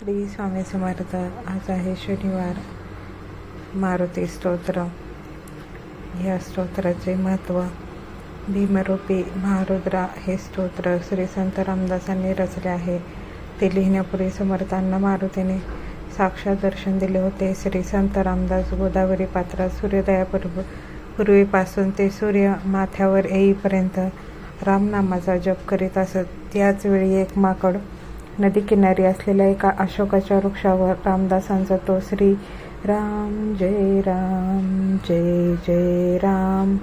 श्री स्वामी समर्थ आज आहे शनिवार. मारुती स्तोत्र. या स्तोत्राचे महत्त्व भीमरूपी महारुद्रा हे स्तोत्र श्री संत रामदासांनी रचले आहे. ते लिहिण्यापूर्वी समर्थांना मारुतीने साक्षात दर्शन दिले होते. श्री संत रामदास गोदावरी पात्रात सूर्योदयापूर्व पूर्वीपासून ते सूर्य माथ्यावर येईपर्यंत रामनामाचा जप करीत असत. त्याच वेळी एक माकड नदीकिनारी असलेल्या एका अशोकाच्या वृक्षावर रामदासांचा तो श्री राम जय राम जय जय राम.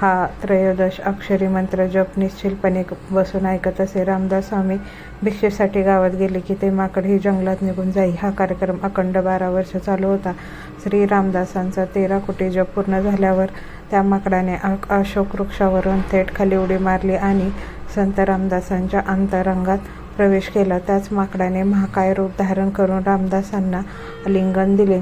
हा त्रयोदश अक्षरी मंत्र जप निश्चिलपणे बसून ऐकत असे रामदास स्वामी भिक्षेसाठी गावात गेले की ते माकड ही जंगलात निघून जाई. हा कार्यक्रम अखंड बारा वर्ष चालू होता. श्री रामदासांचा तेरा कोटी जप पूर्ण झाल्यावर त्या माकडाने अशोक वृक्षावरून थेट खाली उडी मारली आणि संत रामदासांच्या अंतरंगात प्रवेश केला. त्याच माकडाने महाकाय रूप धारण करून रामदासांना लिंगन दिले.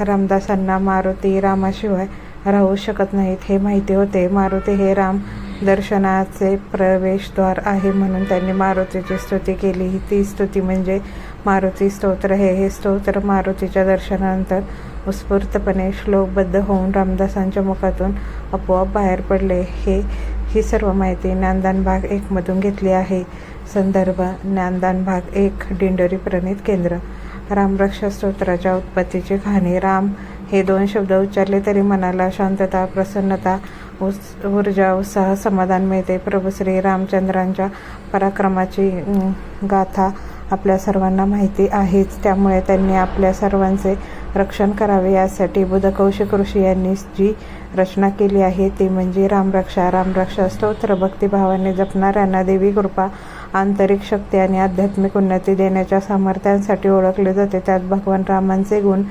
रामदासांना मारुती रामाशिवाय राहू शकत नाहीत हे माहिती होते. मारुती हे राम दर्शनाचे प्रवेशद्वार आहे म्हणून त्यांनी मारुतीची स्तुती केली. ही ती स्तुती म्हणजे मारुती स्तोत्र हे हे स्तोत्र मारुतीच्या दर्शनानंतर उत्स्फूर्तपणे श्लोकबद्ध होऊन रामदासांच्या मुखातून आपोआप बाहेर पडले. हे ही सर्व माहिती ज्ञानदान भाग एकमधून घेतली आहे. संदर्भ ज्ञानदान भाग एक दिंडोरी प्रणित केंद्र. रामरक्षा स्तोत्राच्या उत्पत्तीची कहाणी. राम हे दोन शब्द उच्चारले तरी मनाला शांतता प्रसन्नता उस ऊर्जा उत्साह समाधान मिळते. प्रभू श्री रामचंद्रांच्या पराक्रमाची गाथा आपल्या सर्वांना माहिती आहेच. त्यामुळे त्यांनी आपल्या सर्वांचे रक्षण करावे यासाठी बुधकौशिक ऋषी यांनी जी रचना केली आहे ती म्हणजे रामरक्षा रामरक्षा स्तोत्र भक्तिभावाने जपणाऱ्यांना देवी कृपा आंतरिक शक्ती आणि आध्यात्मिक उन्नती देण्याच्या सामर्थ्यांसाठी ओळखले जाते. त्यात भगवान रामांचे गुण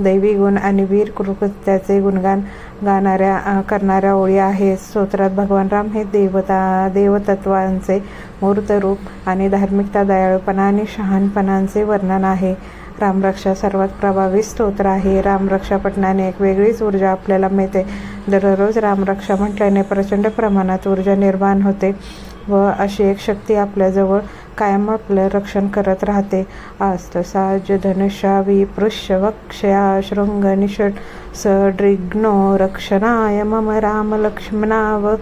दैवी गुण आणि वीर कृत्याचे गुणगान गाणाऱ्या करणाऱ्या ओळी आहेत. स्तोत्रात भगवान राम हे देवता देवतत्वांचे मूर्त रूप आणि धार्मिकता दयाळूपणा आणि शहाणपणांचे वर्णन आहे. रामरक्षा सर्वात प्रभावी स्तोत्र आहे. रामरक्षा पठणाने एक वेगळीच ऊर्जा आपल्याला मिळते. दररोज रामरक्षा म्हटल्याने प्रचंड प्रमाणात ऊर्जा निर्माण होते व अशी एक शक्ती आपल्याजवळ कायम आपलं रक्षण करत राहते. आस्त साज विपृश्य पृष्ठवक्षया शृंग निषट सड्रिग्नो रक्षणाय मम राम लक्ष्मणाव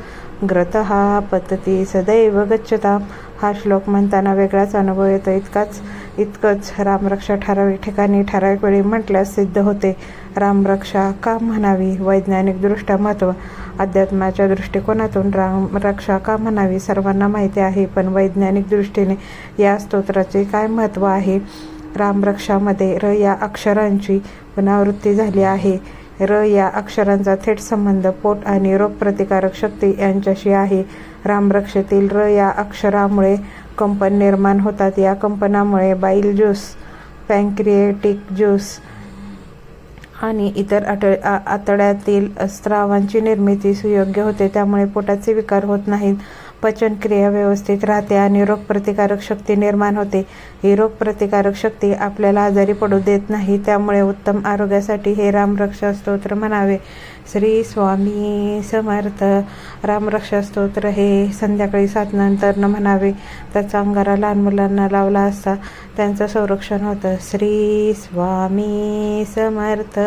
ग्रतः पतती सदैव गच्छता हा श्लोक म्हणताना वेगळाच अनुभव येतो. इतकाच इतकंच रामरक्षा ठराविक ठिकाणी ठराविक वेळी म्हटल्यास सिद्ध होते. रामरक्षा का म्हणावी? वैज्ञानिकदृष्ट्या महत्त्व अध्यात्माच्या दृष्टिकोनातून रामरक्षा का म्हणावी? सर्वांना माहिती आहे पण वैज्ञानिक दृष्टीने या स्तोत्राचे काय महत्त्व आहे? रामरक्षामध्ये र या अक्षरांची पुनरावृत्ती झाली आहे. र या अक्षरांचा थेट संबंध पोट आणि रोगप्रतिकारक शक्ती यांच्याशी आहे. रामरक्षेतील र या अक्षरामुळे कंपन निर्माण होतात. या कंपनामुळे बाईल ज्यूस पँक्रिएटिक ज्यूस आणि इतर आट आ- आतड्यातील स्रावांची निर्मिती सुयोग्य होते. त्यामुळे पोटाचे विकार होत नाहीत. पचनक्रिया व्यवस्थित राहते आणि रोगप्रतिकारक शक्ती निर्माण होते. ही रोगप्रतिकारक शक्ती आपल्याला आजारी पडू देत नाही त्यामुळे उत्तम आरोग्यासाठी हे रामरक्षा स्तोत्र म्हणावे. श्री स्वामी समर्थ. रामरक्षा स्तोत्र हे संध्याकाळी सात नंतर न म्हणावे. त्याचा अंगारा लहान मुलांना लावला असता त्यांचं संरक्षण होतं. श्री स्वामी समर्थ.